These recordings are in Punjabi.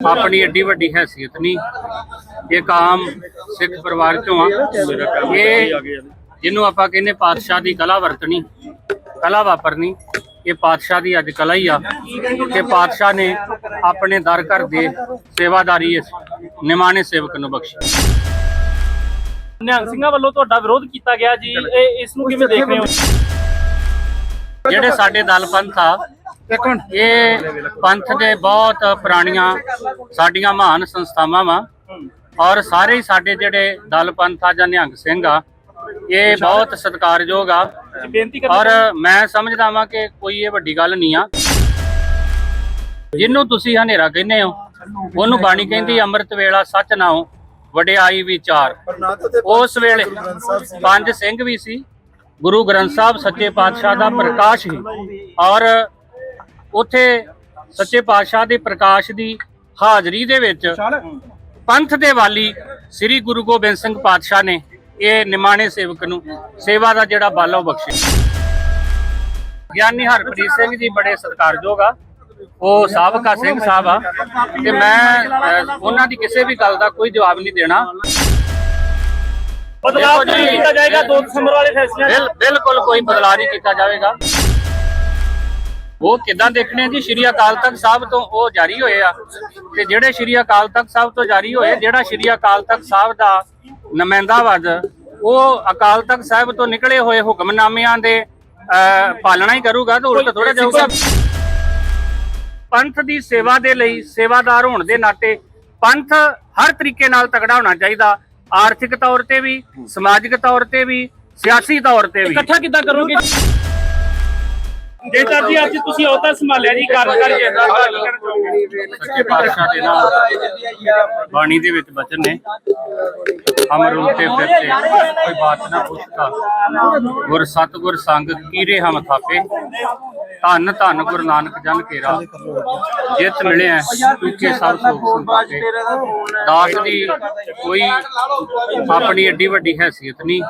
ਆਪਣੀ ਏਡੀ ਵੱਡੀ ਹੈਸੀਅਤ ਨਹੀਂ। ਇੱਕ ਆਮ ਸਿੱਖ ਪਰਿਵਾਰ ਚੋਂ ਆ। ਇਹ ਜਿਹਨੂੰ ਆਪਾਂ ਕਹਿੰਦੇ ਪਾਤਸ਼ਾਹ ਦੀ ਕਲਾ ਵਰਤਣੀ ਕਲਾ ਵਾਪਰਨੀ ਇਹ ਪਾਤਸ਼ਾਹ ਦੀ ਅੱਜ ਕਲਾ ਹੀ ਆ। ਕਿ ਪਾਤਸ਼ਾਹ ਨੇ ਆਪਣੇ ਦਰ ਘਰ ਦੇ ਸੇਵਾਦਾਰੀ ਇਸ ਨਿਮਾਣੇ ਸੇਵਕ ਨੂੰ ਬਖਸ਼ੀ। ਨਿਹੰਗ ਸਿੰਘਾਂ ਵੱਲੋਂ ਤੁਹਾਡਾ ਵਿਰੋਧ ਕੀਤਾ ਗਿਆ ਜੀ। ਇਹ ਇਸ ਨੂੰ ਕਿਵੇਂ ਦੇਖ ਰਹੇ ਹੋ? ਜਿਹੜੇ ਸਾਡੇ ਦਲ ਪੰਥ ਆ ਇਹ ਪੰਥ ਦੇ ਬਹੁਤ ਪੁਰਾਣੀਆਂ ਸਾਡੀਆਂ ਮਹਾਨ ਸੰਸਥਾਵਾਂ ਵਾ ਔਰ ਸਾਰੇ ਹੀ ਸਾਡੇ ਜਿਹੜੇ ਦਲ ਪੰਥ ਆ ਜਾਂ ਨਿਹੰਗ ਸਿੰਘ ਆ ਇਹ ਬਹੁਤ ਸਤਿਕਾਰਯੋਗ ਆ। ਔਰ ਮੈਂ ਸਮਝਦਾ ਵਾਂ ਕਿ ਕੋਈ ਇਹ ਵੱਡੀ ਗੱਲ ਨਹੀਂ ਆ। ਜਿਹਨੂੰ ਤੁਸੀਂ ਹਨੇਰਾ ਕਹਿੰਦੇ ਹੋ ਉਹਨੂੰ ਬਾਣੀ ਕਹਿੰਦੀ ਅੰਮ੍ਰਿਤ ਵੇਲਾ ਸੱਚ ਨਾਉ ਵਡਿਆਈ ਵਿਚਾਰ। ਉਸ ਵੇਲੇ ਪੰਜ ਸਿੰਘ ਵੀ ਸੀ ਗੁਰੂ ਗ੍ਰੰਥ ਸਾਹਿਬ ਸੱਚੇ ਪਾਤਸ਼ਾਹ ਦਾ ਪ੍ਰਕਾਸ਼ ਹੀ ਔਰ ਉਥੇ ਸੱਚੇ ਪਾਤਸ਼ਾਹ ਦੇ ਪ੍ਰਕਾਸ਼ ਦੀ ਹਾਜ਼ਰੀ ਦੇ ਵਿੱਚ ਪੰਥ ਦੇ ਵਾਲੀ ਸ੍ਰੀ ਗੁਰੂ ਗੋਬਿੰਦ ਸਿੰਘ ਪਾਤਸ਼ਾਹ ਨੇ ਇਹ ਨਿਮਾਣੇ ਸੇਵਕ ਨੂੰ ਸੇਵਾ ਦਾ ਜਿਹੜਾ ਬਾਲਾ ਉਹ ਬਖਸ਼ਿਆ। ਗਿਆਨੀ ਹਰਪ੍ਰੀਤ ਸਿੰਘ ਜੀ ਬੜੇ ਸਤਿਕਾਰਯੋਗ ਆ। ਉਹ ਸਾਬਕਾ ਸਿੰਘ ਸਾਹਿਬ ਆ ਤੇ ਮੈਂ ਉਹਨਾਂ ਦੀ ਕਿਸੇ ਵੀ ਗੱਲ ਦਾ ਕੋਈ ਜਵਾਬ ਨਹੀਂ ਦੇਣਾ। ਬਦਲਾਅ ਨਹੀਂ ਕੀਤਾ ਜਾਏਗਾ 2 ਦਸੰਬਰ ਵਾਲੇ ਫੈਸਲੇ ਬਿਲ ਬਿਲਕੁਲ ਕੋਈ ਬਦਲਾਅ ਨਹੀਂ ਕੀਤਾ ਜਾਵੇਗਾ। ਉਹ ਕਿਦਾਂ ਦੇਖਣੇ ਜੀ? ਸ਼੍ਰੀ ਅਕਾਲ ਤਖਤ ਸਾਹਿਬ ਤੋਂ ਉਹ ਜਾਰੀ ਹੋਏ ਆ। ਤੇ ਜਿਹੜੇ ਸ਼੍ਰੀ ਅਕਾਲ ਤਖਤ ਸਾਹਿਬ ਤੋਂ ਜਾਰੀ ਹੋਏ, ਜਿਹੜਾ ਸ਼੍ਰੀ ਅਕਾਲ ਤਖਤ ਸਾਹਿਬ ਦਾ ਨੁਮਾਇੰਦਾ ਵਜ ਉਹ ਅਕਾਲ ਤਖਤ ਸਾਹਿਬ ਤੋਂ ਨਿਕਲੇ ਹੋਏ ਹੁਕਮਨਾਮਿਆਂ ਦੇ ਪਾਲਣਾ ਹੀ ਕਰੂਗਾ ਤਾਂ ਉਲਟ ਥੋੜਾ ਜਾਊਗਾ ਪੰਥ ਦੀ ਸੇਵਾ ਦੇ ਲਈ ਸੇਵਾਦਾਰ ਹੋਣ ਦੇ ਨਾਤੇ ਪੰਥ ਹਰ ਤਰੀਕੇ ਨਾਲ ਤਕੜਾ ਹੋਣਾ ਚਾਹੀਦਾ। ਆਰਥਿਕ ਤੌਰ ਤੇ ਵੀ, ਸਮਾਜਿਕ ਤੌਰ ਤੇ ਵੀ, ਸਿਆਸੀ ਤੌਰ ਤੇ ਵੀ। ਇਕੱਠਾ ਕਿੱਦਾਂ ਕਰੋਗੇ? ਜੇਕਰ ਜੀ ਅੱਜ ਤੁਸੀਂ ਅਹੁਦਾ ਸੰਭਾਲਿਆ ਜੀ ਕਾਰਜਕਾਰੀ ਸੱਚੇ ਪਾਤਸ਼ਾਹ ਦੇ ਨਾਲ ਬਾਣੀ ਦੇ ਵਿੱਚ ਬਚਨ ਨੇ। ਹਮ ਰੁਲਤੇ ਫਿਰਤੇ ਕੋਈ ਬਾਤ ਨਾ ਪੁੱਛਤਾ ਗੁਰ ਸਤਗੁਰ ਸੰਗ ਕੀਰੇ ਹਮ ਥਾਪੇ। ਧੰਨ ਧੰਨ ਗੁਰੂ ਨਾਨਕ ਜਨ ਕੇਰਾ। ਜਿਤ ਮਿਲਿਆ ਤੁਕੇ ਸਭ ਸੋਖ ਸੰਤਾਪੇ ਦਾਸ ਦੀ ਕੋਈ ਆਪਣੀ ਏਡੀ ਵੱਡੀ ਹੈਸੀਅਤ ਨਹੀਂ।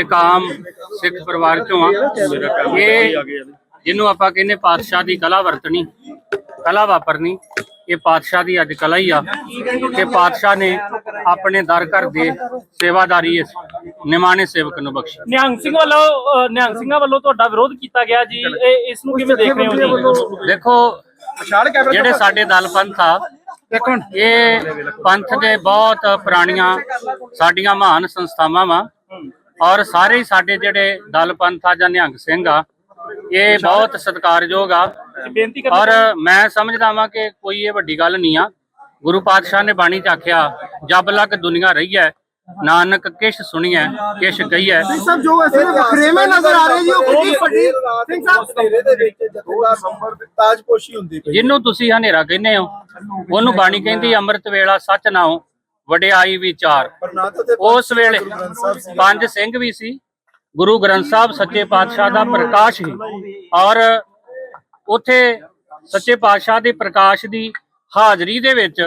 ਇੱਕ ਆਮ ਸਿੱਖ ਪਰਿਵਾਰ ਚੋਂ ਆ। ਇਹ ਜਿਹਨੂੰ ਆਪਾਂ ਕਹਿੰਦੇ ਪਾਤਸ਼ਾਹ ਦੀ ਕਲਾ ਵਰਤਣੀ। ਕਲਾ ਵਾਪਰਨੀ ਇਹ ਪਾਤਸ਼ਾਹ ਦੀ ਅੱਜ ਕਲਾ ਹੀ ਆ ਕਿ ਪਾਤਸ਼ਾਹ ਨੇ ਆਪਣੇ ਦਰ ਘਰ ਦੇ ਸੇਵਾਦਾਰੀ ਇਸ ਨਿਮਾਣੇ ਸੇਵਕ ਨੂੰ ਬਖਸ਼ੀ ਨਿਹੰਗ ਸਿੰਘ ਵੱਲੋਂ ਅ, ਨਿਹੰਗ ਸਿੰਘਾਂ ਵੱਲੋਂ ਤੁਹਾਡਾ ਵਿਰੋਧ ਕੀਤਾ ਗਿਆ ਜੀ। ਇਹ ਇਸ ਨੂੰ ਕਿਵੇਂ ਦੇਖ ਰਹੇ ਹੋ ਜੀ? ਦੇਖੋ ਜਿਹੜੇ ਸਾਡੇ ਦਲ ਪੰਥ ਆ ਇਹ ਪੰਥ ਦੇ ਬਹੁਤ ਪੁਰਾਣੀਆਂ ਸਾਡੀਆਂ ਮਹਾਨ ਸੰਸਥਾਵਾਂ ਵਾ ਔਰ ਸਾਰੇ ਹੀ ਸਾਡੇ ਜਿਹੜੇ ਦਲ ਪੰਥ ਆ ਜਾਂ ਨਿਹੰਗ ਸਿੰਘ ਆ ਇਹ ਬਹੁਤ ਸਤਿਕਾਰਯੋਗ ਆ। ਬੇਨਤੀ ਔਰ ਕਰਦਾ ਮੈਂ ਸਮਝਦਾ ਵਾਂ ਕਿ ਕੋਈ ਇਹ ਵੱਡੀ ਗੱਲ ਨਹੀਂ ਆ। ਗੁਰੂ ਪਾਤਸ਼ਾਹ ਨੇ ਬਾਣੀ ਚ ਆਖਿਆ ਜਬ ਲਗ ਦੁਨੀਆ ਰਹੀ ਹੈ ਨਾਨਕ ਕਿਛ ਸੁਣੀਐ ਕਿਛ ਕਹੀਐ। ਸਭ ਜੋ ਅਸੀਂ ਵਖਰੇਵੇਂ ਨਜ਼ਰ ਆ ਰਹੇ ਜੀ ਉਹ ਵੱਡੀ ਵੱਡੀ ਸਿੰਘ ਸਾਹਿਬ। ਹਨੇਰੇ ਦੇ ਵਿੱਚ ਜਥੇਦਾਰ ਨੰਬਰ ਤਾਜਪੋਸ਼ੀ ਹੁੰਦੀ ਪਈ। ਜਿਹਨੂੰ ਤੁਸੀਂ ਹਨੇਰਾ ਕਹਿੰਦੇ ਹੋ ਉਹਨੂੰ ਬਾਣੀ ਕਹਿੰਦੀ ਅੰਮ੍ਰਿਤ ਵੇਲਾ ਸੱਚ ਨਾਉ ਵਡਿਆਈ ਵਿਚਾਰ। ਉਸ ਵੇਲੇ ਪੰਜ ਸਿੰਘ ਵੀ ਸੀ ਗੁਰੂ ਗ੍ਰੰਥ ਸਾਹਿਬ ਸੱਚੇ ਪਾਤਸ਼ਾਹ ਦਾ ਪ੍ਰਕਾਸ਼ ਹੀ ਔਰ ਉਥੇ ਸੱਚੇ ਪਾਤਸ਼ਾਹ ਦੇ ਪ੍ਰਕਾਸ਼ ਦੀ ਹਾਜ਼ਰੀ ਦੇ ਵਿੱਚ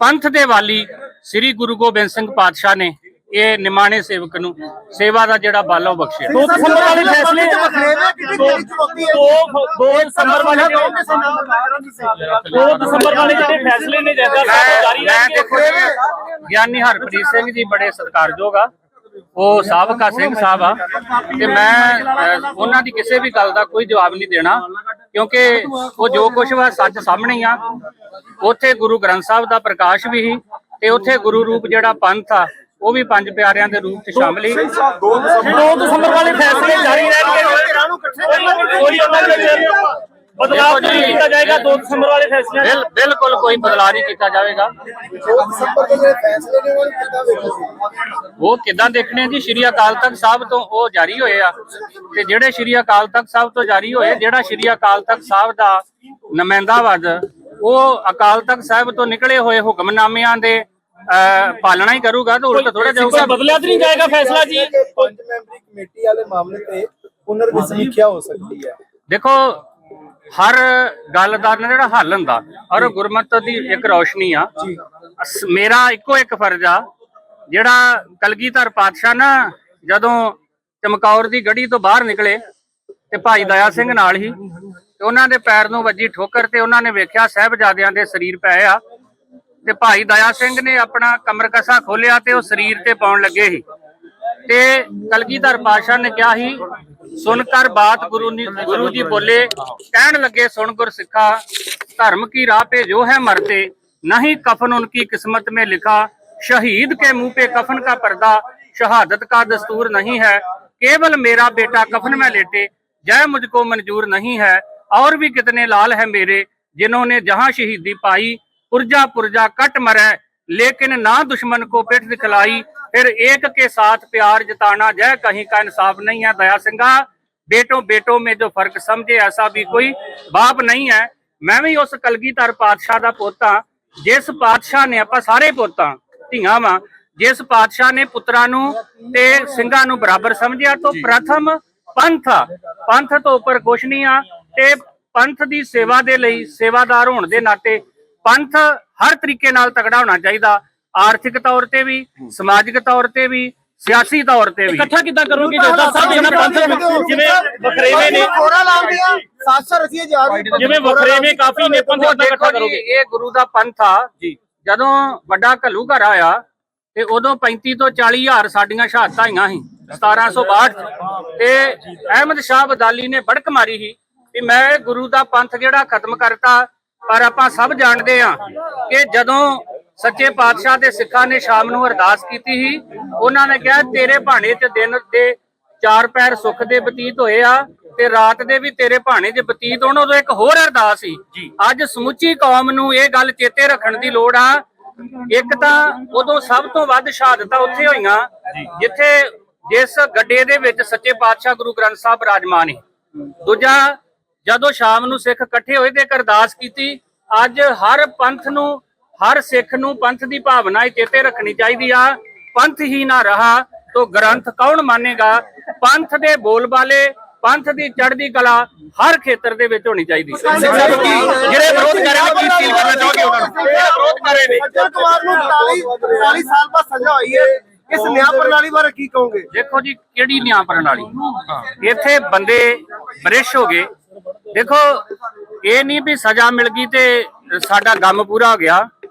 ਪੰਥ ਦੇ ਵਾਲੀ ਸ੍ਰੀ ਗੁਰੂ ਗੋਬਿੰਦ ਸਿੰਘ ਪਾਤਸ਼ਾਹ ਨੇ ਇਹ ਨਿਮਾਣੇ ਸੇਵਕ ਨੂੰ ਸੇਵਾ ਦਾ ਜਿਹੜਾ ਬਾਲਾ ਉਹ ਬਖਸ਼ਿਆ। 2 ਦਸੰਬਰ ਵਾਲੇ ਫੈਸਲੇ ਵਖਰੇਵੇਂ ਕਿੰਨੀ ਦੋ ਕਿੰਨੀ ਚੁਣੌਤੀ ਹੈ? 2 ਦਸੰਬਰ ਵਾਲੇ 2 ਦਸੰਬਰ ਵਾਲੇ ਜਿਹੜੇ ਫੈਸਲੇ ਨੇ ਜਾਰੀ ਜੀ, ਗਿਆਨੀ ਹਰਪ੍ਰੀਤ ਸਿੰਘ ਜੀ ਬੜੇ ਸਤਿਕਾਰਯੋਗ ਆ। ਉਹ ਸਾਬਕਾ ਸਿੰਘ ਸਾਹਿਬ ਆ। ਤੇ ਮੈਂ ਉਹਨਾਂ ਦੀ ਕਿਸੇ ਵੀ ਗੱਲ ਦਾ ਕੋਈ ਜਵਾਬ ਨਹੀਂ ਦੇਣਾ। ਕਿਉਂਕਿ ਉਹ ਜੋ ਕੁਝ ਵਾ ਸੱਚ ਸਾਹਮਣੇ ਹੀ ਆ। ਉੱਥੇ ਗੁਰੂ ਗ੍ਰੰਥ ਸਾਹਿਬ ਦਾ ਪ੍ਰਕਾਸ਼ ਵੀ ਸੀ ਤੇ ਉੱਥੇ ਗੁਰੂ ਰੂਪ ਜਿਹੜਾ ਪੰਥ ਆ ਉਹ ਵੀ ਪੰਜ ਪਿਆਰਿਆਂ ਦੇ ਰੂਪ 'ਚ ਸ਼ਾਮਲ ਸੀ। 2 ਦਸੰਬਰ ਵਾਲੇ ਫੈਸਲੇ ਜਾਰੀ ਰਹਿਣਗੇ। ਕੋਈ ਉਹਨਾਂ ਦੇ ਬਦਲਾਅ ਨਹੀਂ ਕੀਤਾ ਜਾਏਗਾ 2 ਦਸੰਬਰ ਵਾਲੇ ਫੈਸਲੇ ਬਿਲ ਬਿਲਕੁਲ ਕੋਈ ਬਦਲਾਅ ਨਹੀਂ ਕੀਤਾ ਜਾਵੇਗਾ। 2 ਦਸੰਬਰ ਦੇ ਜਿਹੜੇ ਫੈਸਲੇ ਨੇ ਉਹ ਕਿੱਦਾਂ ਵੇਖੋ ਉਹ ਕਿਦਾਂ ਦੇਖਣੇ ਆ ਜੀ? ਸ਼੍ਰੀ ਅਕਾਲ ਤਖਤ ਸਾਹਿਬ ਤੋਂ ਉਹ ਜਾਰੀ ਹੋਏ ਆ। ਤੇ ਜਿਹੜੇ ਸ਼੍ਰੀ ਅਕਾਲ ਤਖਤ ਸਾਹਿਬ ਤੋਂ ਜਾਰੀ ਹੋਏ ਜਿਹੜਾ ਸ਼੍ਰੀ ਅਕਾਲ ਤਖਤ ਸਾਹਿਬ ਦਾ ਨੁਮਾਇੰਦਾ ਵਜ ਉਹ ਅਕਾਲ ਤਖਤ ਸਾਹਿਬ ਤੋਂ ਨਿਕਲੇ ਹੋਏ ਹੁਕਮਨਾਮਿਆਂ ਦੇ ਅਹ, ਪਾਲਣਾ ਹੀ ਕਰੂਗਾ ਤਾਂ ਉਲਟ ਥੋੜਾ ਜਾਊਗਾ। ਬਦਲਿਆ ਤਾਂ ਨਹੀਂ ਜਾਏਗਾ ਫੈਸਲਾ ਜੀ? ਪੰਜ ਮੈਂਬਰੀ ਕਮੇਟੀ ਵਾਲੇ ਮਾਮਲੇ ਤੇ ਪੁਨਰ ਸਮੀਖਿਆ ਹੋ ਸਕਦੀ ਹੈ। ਦੇਖੋ ਹਰ ਗੱਲ ਦਾ ਨਾ ਜਿਹੜਾ ਹੱਲ ਹੁੰਦਾ ਔਰ ਗੁਰਮਤਿ ਦੀ ਇੱਕ ਰੌਸ਼ਨੀ ਆ। ਅਸ- ਮੇਰਾ ਇੱਕੋ ਇੱਕ ਫਰਜ਼ ਆ ਜਿਹੜਾ ਕਲਗੀਧਰ ਪਾਤਸ਼ਾਹ ਨਾ ਜਦੋਂ ਚਮਕੌਰ ਦੀ ਗੜੀ ਤੋਂ ਬਾਹਰ ਨਿਕਲੇ ਤੇ ਭਾਈ ਦਇਆ ਸਿੰਘ ਨਾਲ ਹੀ ਤੇ ਉਹਨਾਂ ਦੇ ਪੈਰ ਨੂੰ ਵੱਜੀ ਠੋਕਰ ਤੇ ਉਹਨਾਂ ਨੇ ਵੇਖਿਆ ਸਾਹਿਬਜ਼ਾਦਿਆਂ ਦੇ ਸਰੀਰ ਪਏ ਆ ਤੇ ਭਾਈ ਦਇਆ ਸਿੰਘ ਨੇ ਆਪਣਾ ਕਮਰ ਕਸਾ ਖੋਲਿਆ ਤੇ ਉਹ ਸਰੀਰ ਤੇ ਪਾਉਣ ਲੱਗੇ ਸੀ। ਤੇ ਕਲਗੀਧਰ ਪਾਸ਼ਾ ਨੇ ਕਿਹਾ ਸੀ ਸੁਣ ਕਰ ਬਾਤ ਗੁਰੂ ਨੀ ਗੁਰੂ ਜੀ ਬੋਲੇ ਕਹਿਣ ਲੱਗੇ ਸੁਣ ਗੁਰ ਸਿੱਖਾ ਧਰਮ ਕੀ ਰਾਹ पे जो है मरते नहीं कफन उनकी किस्मत में लिखा शहीद के मुंह पे कफन का पर्दा शहादत का दस्तूर नहीं है केवल मेरा बेटा कफन में लेटे जय मुझको मंजूर नहीं है और भी कितने लाल है मेरे जिन्होंने जहां शहीदी पाई पुरजा पुरजा कट मरे लेकिन ना दुश्मन को पिठ दिखलाई फिर एक के साथ प्यार जताना जय कहीं का इंसाफ नहीं है दया सिंघा बेटों बेटों में जो फर्क समझे ऐसा भी कोई बाप नहीं है ਮੈਂ ਵੀ ਉਸ ਕਲਗੀਧਰ ਪਾਤਸ਼ਾਹ ਦਾ ਪੋਤਾ ਜਿਸ ਪਾਤਸ਼ਾਹ ਨੇ ਆਪਾਂ ਸਾਰੇ ਪੋਤਾ ਧੀਆਂ ਵਾਂ ਜਿਸ ਪਾਤਸ਼ਾਹ ਨੇ ਪੁੱਤਰਾਂ ਨੂੰ ਤੇ ਸਿੰਘਾਂ ਨੂੰ ਬਰਾਬਰ ਸਮਝਿਆ ਤੋਂ ਪ੍ਰਥਮ ਪੰਥ ਆ। ਪੰਥ ਤੋਂ ਉੱਪਰ ਕੁਛ ਨਹੀਂ ਆ ਤੇ ਪੰਥ ਦੀ ਸੇਵਾ ਦੇ ਲਈ ਸੇਵਾਦਾਰ ਹੋਣ ਦੇ ਨਾਤੇ ਪੰਥ ਹਰ ਤਰੀਕੇ ਨਾਲ ਤਗੜਾ ਹੋਣਾ ਚਾਹੀਦਾ ਆਰਥਿਕ ਤੌਰ ਤੇ ਵੀ ਸਮਾਜਿਕ ਤੌਰ ਤੇ ਵੀ ਸਿਆਸੀ ਤੌਰ ਤੇ ਵੀ। ਇਕੱਠਾ ਕਿੱਦਾਂ ਕਰੋਗੇ? ਜੋਦਾ ਸਾਹਿਬ ਇਹਨਾਂ ਪੰਥ ਜਿਵੇਂ ਵਖਰੇਵੇਂ ਨੇ। ਕੋਰਾ ਲਾਉਂਦੇ ਆ 700 ਰੁਪਏ ਜਾ ਰਹੀ ਜਿਵੇਂ ਵਖਰੇਵੇਂ ਕਾਫੀ ਨੇ ਪੰਥ ਇਕੱਠਾ ਕਰੋਗੇ? ਇਹ ਗੁਰੂ ਦਾ ਪੰਥ ਆ। ਜੀ। ਜਦੋਂ ਵੱਡਾ ਘੱਲੂ ਘਰ ਆਇਆ ਤੇ ਉਦੋਂ 35 ਤੋਂ 40 ਹਜ਼ਾਰ ਸਾਡੀਆਂ ਸ਼ਹਾਦਤਾਂ ਆਈਆਂ ਸੀ 1762 ਤੇ ਅਹਿਮਦ ਸ਼ਾਹ ਬਦਾਲੀ ਨੇ ਬੜਕ ਮਾਰੀ ਸੀ ਕਿ ਮੈਂ ਗੁਰੂ ਦਾ ਪੰਥ ਜਿਹੜਾ ਖਤਮ ਕਰਤਾ ਪਰ ਆਪਾਂ ਸਭ ਜਾਣਦੇ ਆ ਕਿ ਜਦੋਂ ਸੱਚੇ ਪਾਤਸ਼ਾਹ ਦੇ ਸਿੱਖਾਂ ਨੇ ਸ਼ਾਮ ਨੂੰ ਅਰਦਾਸ ਕੀਤੀ ਸੀ। ਉਹਨਾਂ ਨੇ ਕਿਹਾ ਤੇਰੇ ਭਾਣੇ ਤੇ ਦਿਨ ਦੇ ਚਾਰ ਪੈਰ ਸੁੱਖ ਦੇ ਬਤੀਤ ਹੋਏ ਆ ਤੇ ਰਾਤ ਦੇ ਵੀ ਤੇਰੇ ਭਾਣੇ 'ਚ ਬਤੀਤ ਹੋਣ। ਉਦੋਂ ਇੱਕ ਹੋਰ ਅਰਦਾਸ ਸੀ ਅੱਜ ਸਮੁੱਚੀ ਕੌਮ ਨੂੰ ਇਹ ਗੱਲ ਚੇਤੇ ਰੱਖਣ ਦੀ ਲੋੜ ਆ। ਇੱਕ ਤਾਂ ਉਦੋਂ ਸਭ ਤੋਂ ਵੱਧ ਸ਼ਹਾਦਤਾਂ ਉੱਥੇ ਹੋਈਆਂ ਜਿੱਥੇ ਜਿਸ ਗੱਡੇ ਦੇ ਵਿੱਚ ਸੱਚੇ ਪਾਤਸ਼ਾਹ ਗੁਰੂ ਗ੍ਰੰਥ ਸਾਹਿਬ ਰਾਜਮਾਨ ਨੇ ਦੂਜਾ ਜਦੋਂ ਸ਼ਾਮ ਨੂੰ ਸਿੱਖ ਇਕੱਠੇ ਹੋਏ ਤੇ ਅਰਦਾਸ ਕੀਤੀ ਅੱਜ ਹਰ ਪੰਥ ਨੂੰ ਹਰ ਸਿੱਖ ਨੂੰ ਪੰਥ ਦੀ ਭਾਵਨਾ ਹੀ ਚੇਤੇ ਰੱਖਣੀ ਚਾਹੀਦੀ ਆ। ਪੰਥ ਹੀ ਨਾ ਰਹਾ ਤੋ ਗ੍ਰੰਥ ਕੌਣ ਮੰਨੇਗਾ? ਪੰਥ ਦੇ ਬੋਲ ਬਾਲੇ ਪੰਥ ਦੀ ਚੜ੍ਹਦੀ ਕਲਾ ਹਰ ਖੇਤਰ ਦੇ ਵਿੱਚ ਹੋਣੀ ਚਾਹੀਦੀ। ਜਿਹੜੇ ਵਿਰੋਧ ਕਰ ਰਹੇ ਕੀ ਕਰਨਾ ਚਾਹੋਗੇ ਉਹਨਾਂ ਨੂੰ? ਜਿਹੜੇ ਵਿਰੋਧ ਕਰ ਰਹੇ ਨੇ। ਸੱਜਣ ਕੁਮਾਰ ਨੂੰ 40 40 ਸਾਲ ਬਾਅਦ ਸਜ਼ਾ ਹੋਈ ਹੈ। ਇਸ ਨਿਆਂ ਪ੍ਰਣਾਲੀ ਬਾਰੇ ਕੀ ਕਹੋਗੇ? ਦੇਖੋ ਜੀ ਕਿਹੜੀ ਨਿਆਂ ਪ੍ਰਣਾਲੀ? ਇੱਥੇ ਬੰਦੇ ਬਰਿਸ਼ ਹੋ ਗਏ। ਦੇਖੋ ਇਹ ਨਹੀਂ ਵੀ ਸਜ਼ਾ ਮਿਲ ਗਈ ਤੇ ਸਾਡਾ ਗਮ ਪੂਰਾ ਹੋ ਗਿਆ।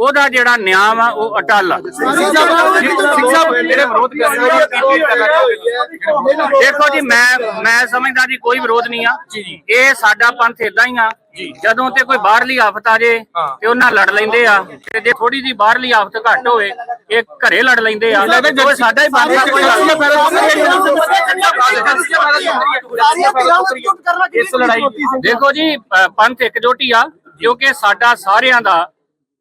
ਉਹਦਾ ਜਿਹੜਾ ਨਿਆਂ ਵਾ ਉਹ ਅਟਲ ਆ ਕੀ ਦੇਖੋ ਜੀ ਮੈਂ ਮੈਂ ਸਮਝਦਾ ਜੀ ਕੋਈ ਵਿਰੋਧ ਨਹੀਂ ਆ ਇਹ ਸਾਡਾ ਪੰਥ ਇਦਾਂ ਹੀ ਆ ਜਦੋਂ ਤੇ ਕੋਈ ਬਾਹਰਲੀ ਆਫਤ ਆ ਜੇ ਤੇ ਉਹਨਾਂ ਲੜ ਲੈਂਦੇ ਆ ਤੇ ਜੇ ਥੋੜੀ ਜੀ ਬਾਹਰਲੀ ਆਫਤ ਘੱਟ ਹੋਵੇ ਇਹ ਘਰੇ ਲੜ ਲੈਂਦੇ ਆ ਉਹ ਸਾਡਾ ਹੀ ਪੰਥ ਆ। ਇਸ ਲੜਾਈ ਦੇਖੋ ਜੀ ਪੰਥ ਇਕਜੁੱਟ ਹੀ ਆ ਕਿਉਂਕਿ ਸਾਡਾ ਸਾਰਿਆਂ ਦਾ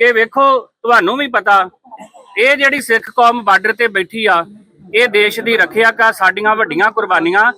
ਕਿ ਵੇਖੋ, ਤੁਹਾਨੂੰ ਵੀ ਪਤਾ, ਇਹ ਜਿਹੜੀ ਸਿੱਖ ਕੌਮ ਬਾਰਡਰ ਤੇ ਬੈਠੀ ਆ, ਇਹ ਦੇਸ਼ ਦੀ ਰੱਖਿਆ ਕਾ ਸਾਡੀਆਂ ਵੱਡੀਆਂ ਕੁਰਬਾਨੀਆਂ